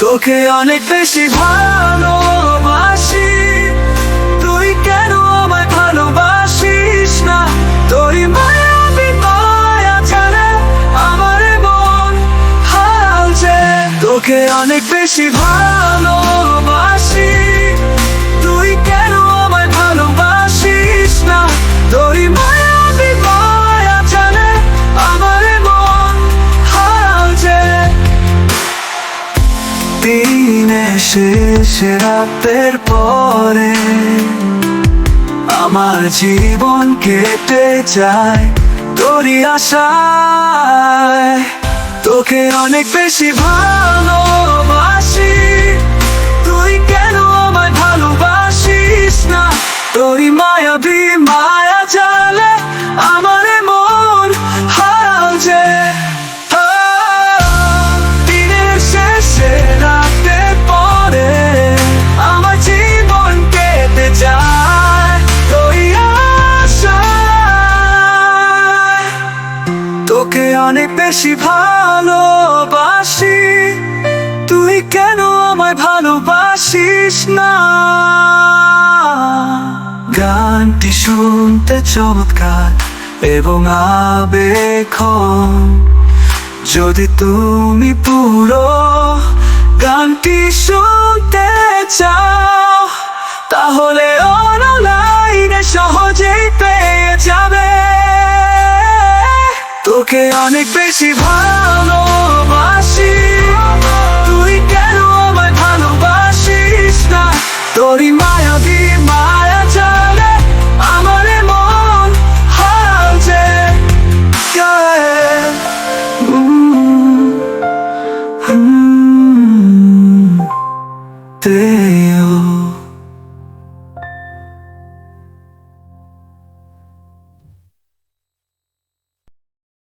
তোকে অনেক বেশি ভালোবাসি। তুই কেন আমায় ভালোবাসিস না? তোরই মায়াবী মায়া জানে আমার মন হাল যে তোকে অনেক বেশি ভালোবাসি দিনে শেষে রাতের পরে আমার জীবন কেটে যায় তোরই আশায়। তোকে অনেক বেশি ভালোবাসি। তুই কেন আমায় ভালোবাসিস না? তোরই মায়াবী মায়া জালে তোকে অনেক বেশি ভালোবাসি। তুই কেন আমায় ভালোবাসিস না? গানটি শুনতে চমৎকার এবং আবেক্ষণ যদি তুমি পুরো গানটি শুনতে চাও, তাহলে অনলাইনে সহজেই পেয়ে যাবে। তোকে অনেক বেশি ভালোবাসি